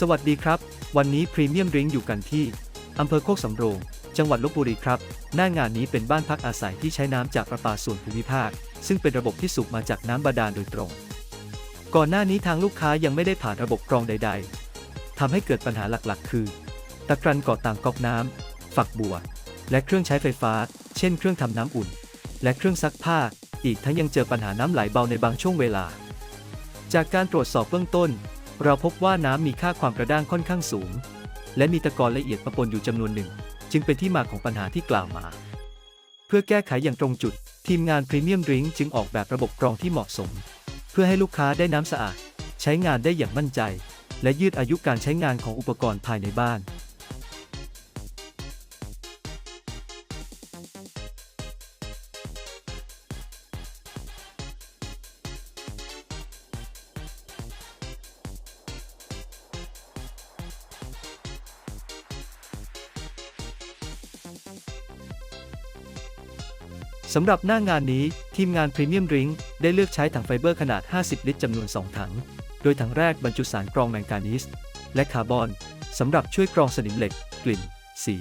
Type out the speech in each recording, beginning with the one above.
สวัสดีครับ วันนี้พรีเมียมดริงอยู่กันที่อำเภอโคกสำโรง จังหวัดลบบุรีครับ หน้างานนี้เป็นบ้านพักอาศัยที่ใช้น้ำจากประปาส่วนภูมิภาค ซึ่งเป็นระบบที่สูบมาจากน้ำบาดาลโดยตรง ก่อนหน้านี้ทางลูกค้ายังไม่ได้ผ่านระบบกรองใด ๆทำให้เกิดปัญหาหลักๆ คือ ตะกรันก่อต่างก๊อกน้ำฝักบัว และเครื่องใช้ไฟฟ้า เช่น เครื่องทำน้ำอุ่น และเครื่องซักผ้า อีกทั้งยังเจอปัญหาน้ำไหลเบาในบางช่วงเวลา จากการตรวจสอบเบื้องต้น เราพบว่าน้ำมีค่าความกระด้างค่อนข้างสูง และมีตะกอนละเอียดปะปนอยู่จำนวนหนึ่ง จึงเป็นที่มาของปัญหาที่กล่าวมา เพื่อแก้ไขอย่างตรงจุด ทีมงานพรีเมียมดริงจึงออกแบบระบบกรองที่เหมาะสม เพื่อให้ลูกค้าได้น้ำสะอาด ใช้งานได้อย่างมั่นใจ และยืดอายุการใช้งานของอุปกรณ์ภายในบ้าน สำหรับหน้างานนี้ทีมงานพรีเมียมริงได้เลือกใช้ถังไฟเบอร์ขนาด 50 ลิตรจำนวน 2 ถัง โดยถังแรกบรรจุสารกรองแมงกานีสและคาร์บอนสำหรับช่วยกรองสนิมเหล็ก กลิ่น สี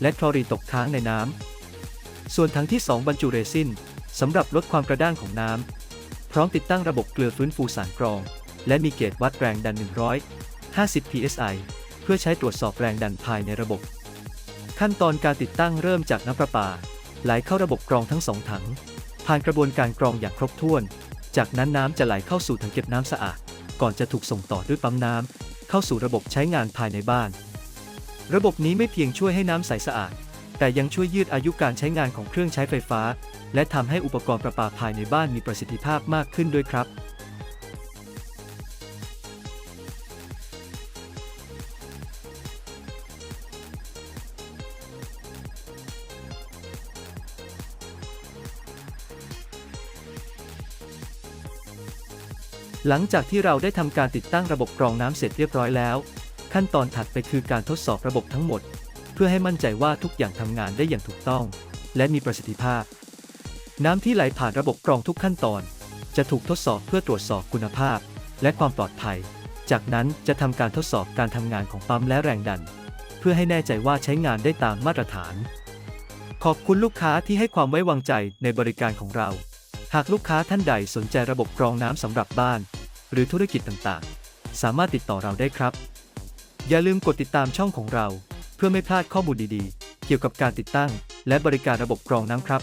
และคลอรีนตกค้างในน้ำ ส่วนถังที่ 2 บรรจุเรซินสำหรับลดความกระด้างของน้ำ พร้อมติดตั้งระบบเกลือฟื้นฟูสารกรอง และมีเกจวัดแรงดัน 150 psi เพื่อใช้ตรวจสอบแรงดันภายในระบบ ขั้นตอนการติดตั้งเริ่มจากน้ำประปา ไหลเข้าระบบกรองทั้งสองถัง ผ่านกระบวนการกรองอย่างครบถ้วน จากนั้นน้ำจะไหลเข้าสู่ถังเก็บน้ำสะอาด ก่อนจะถูกส่งต่อด้วยปั๊มน้ำเข้าสู่ระบบใช้งานภายในบ้าน ระบบนี้ไม่เพียงช่วยให้น้ำใสสะอาด แต่ยังช่วยยืดอายุการใช้งานของเครื่องใช้ไฟฟ้า และทำให้อุปกรณ์ประปาภายในบ้านมีประสิทธิภาพมากขึ้นด้วยครับ หลังจากที่เราได้ทำการติดตั้งระบบกรองน้ำเสร็จเรียบร้อยแล้ว ขั้นตอนถัดไปคือการทดสอบระบบทั้งหมด เพื่อให้มั่นใจว่าทุกอย่างทำงานได้อย่างถูกต้อง และมีประสิทธิภาพ น้ำที่ไหลผ่านระบบกรองทุกขั้นตอน จะถูกทดสอบเพื่อตรวจสอบคุณภาพ และความปลอดภัย จากนั้นจะทำการทดสอบการทำงานของปั๊มและแรงดัน เพื่อให้แน่ใจว่าใช้งานได้ตามมาตรฐาน ขอบคุณลูกค้าที่ให้ความไว้วางใจในบริการของเรา หากลูกค้าท่านใดสนใจระบบกรองน้ำสำหรับบ้าน หรือธุรกิจต่างๆ สามารถติดต่อเราได้ครับ อย่าลืมกดติดตามช่องของเรา เพื่อไม่พลาดข้อมูลดีๆ เกี่ยวกับการติดตั้ง และบริการระบบกรองน้ำครับ